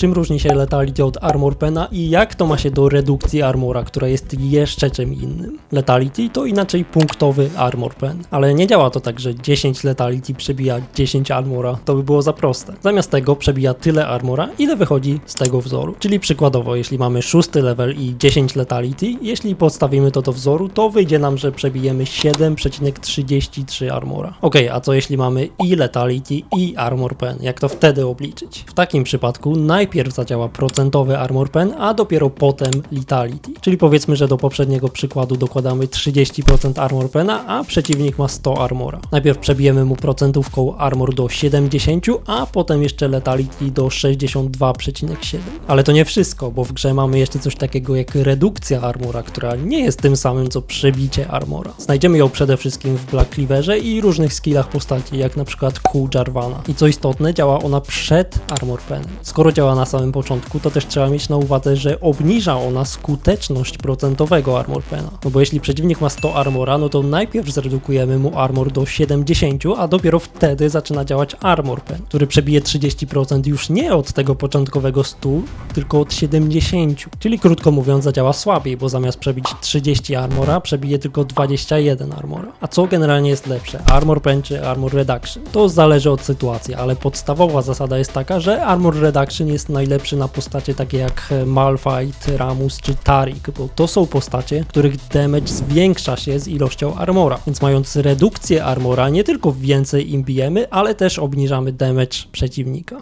Czym różni się Letality od Armor Pena i jak to ma się do redukcji armora, która jest jeszcze czym innym? Letality to inaczej punktowy Armor Pen, ale nie działa to tak, że 10 Letality przebija 10 armora, to by było za proste. Zamiast tego przebija tyle armora, ile wychodzi z tego wzoru. Czyli przykładowo, jeśli mamy szósty level i 10 Letality, jeśli podstawimy to do wzoru, to wyjdzie nam, że przebijemy 7,33 armora. Ok, a co jeśli mamy i Letality i Armor Pen? Jak to wtedy obliczyć? W takim przypadku najpierw zadziała procentowy Armor Pen, a dopiero potem Letality. Czyli powiedzmy, że do poprzedniego przykładu dokładamy 30% Armor Pena, a przeciwnik ma 100 armora. Najpierw przebijemy mu procentówką Armor do 70, a potem jeszcze Letality do 62,7. Ale to nie wszystko, bo w grze mamy jeszcze coś takiego jak redukcja armora, która nie jest tym samym co przebicie armora. Znajdziemy ją przede wszystkim w Black Cleaverze i różnych skillach postaci, jak na przykład Q Jarvana. I co istotne, działa ona przed Armor Penem. Skoro działa na samym początku, to też trzeba mieć na uwadze, że obniża ona skuteczność procentowego Armor Pena. No bo jeśli przeciwnik ma 100 armora, no to najpierw zredukujemy mu armor do 70, a dopiero wtedy zaczyna działać Armor Pen, który przebije 30% już nie od tego początkowego 100, tylko od 70. Czyli krótko mówiąc, zadziała słabiej, bo zamiast przebić 30 armora, przebije tylko 21 armora. A co generalnie jest lepsze? Armor Pen czy Armor Reduction? To zależy od sytuacji, ale podstawowa zasada jest taka, że Armor Reduction jest najlepszy na postacie takie jak Malphite, Ramus czy Tarik, bo to są postacie, których damage zwiększa się z ilością armora. Więc mając redukcję armora, nie tylko więcej im bijemy, ale też obniżamy damage przeciwnika.